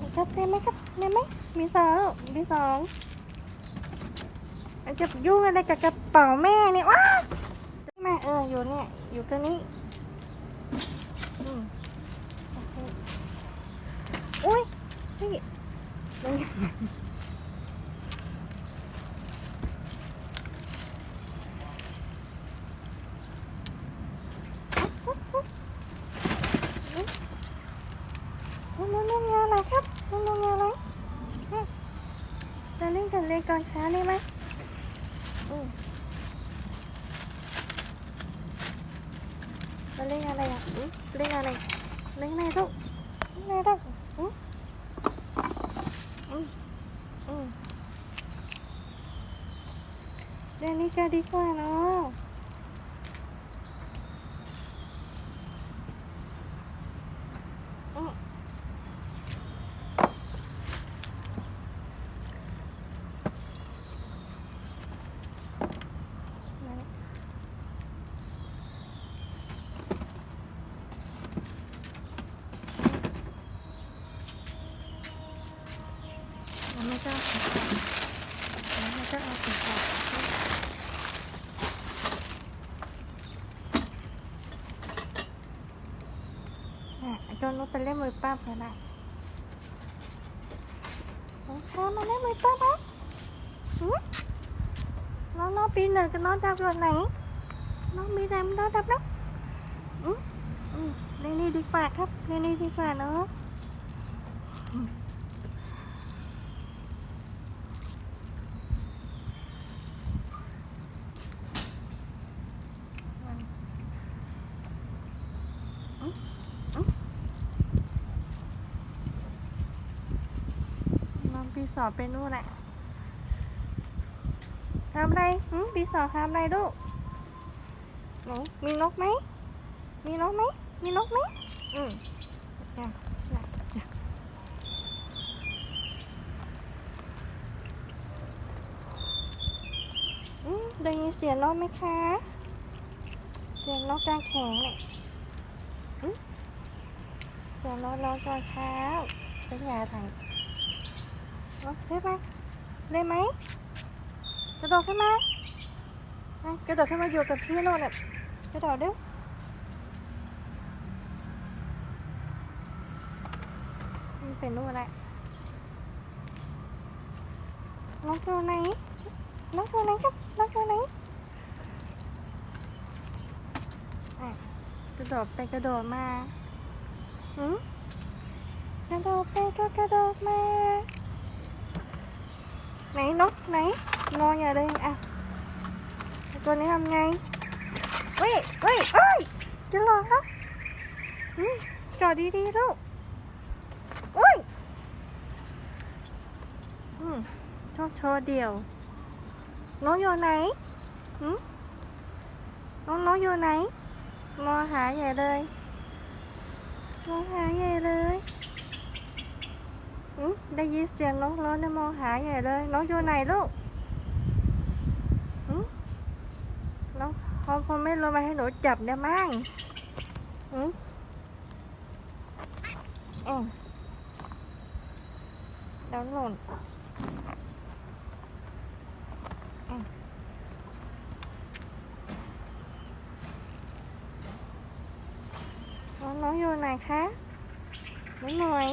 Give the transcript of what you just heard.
นี่ครับได้ไหมครับได้ไหมมีสองมีสองมันจะยุ่งอะไรกับกระเป๋าแม่เนี่ยว้าแม่เอออยู่เนี่ยอยู่ตรงนี้อุ้ยนี่นนู่นนู่นมีอะไรครับนู่นนู่นมีอะไรฮะ จะเล่นกันเลยก่อนช้าได้ไหมอืมจะเล่นอะไรอะอืมเล่นอะไรเล่นอะไรลูกเล่นอะไรลูกอืมอืมอืมเล่นนี้ก็ดีกว่าเนาะอืม แล้วไม่ก็เอาสีขาวแล้วไม่ก็เอาสีขาวอะ โดนนุไปเล่นมือป้าเพื่อนละน้องข้ามาเล่นมือป้าปะน้องน้องปีหนึ่งกับน้องดับรถไหน น้องมีแรงน้องดับแล้วอืมอืมเล่นนี่ดีกว่าครับเล่นนี่ดีกว่าเนาะ สอบไปนู่นแหละทำอะไรหืมปีสอบทำอะไรลูกหนูมีนกไหม มีนกไหม มีนกไหม อืมอยากอยากอยากอืมได้ยินเสียงนกไหมคะ เสียงนกกลางแข็งเนี่ยเสียงนกร้องตอนเช้าเป็นไงถ่ายเอา ได้ไหมได้ไหมกระโดดขึ้นมาอะกระโดดขึ้นมาอยู่กับพี่โน่นเนี่ยกระโดดเร็วมันเป็นนู่นแหละน้องตัวไหนน้องตัวไหนครับน้องตัวไหนอะกระโดดไปกระโดดมา หืมกระโดดไปก็กระโดดมา นกไหนนอนอย่าเลยอะตัวนี้ทำไงเฮ้ยเฮ้ยเอ้ยจะรอครับจอดดีๆลูกเอ้ยอืมชอบโชว์เดี่ยว น้องอยู่ไหนหืมน้องน้องอยู่ไหนมองหาใหญ่เลยมองหาใหญ่เลย ได้ยินเสียงน้องร้องได้มองหาใหญ่เลย น้องอยู่ไหนลูกอืมน้องเขาคงไม่ลงมาให้หนูจับเนี่ยมั้งอืมอืมเดี๋ยวหล่นอืมน้องน้องอยู่ไหนคะน้องหน่อย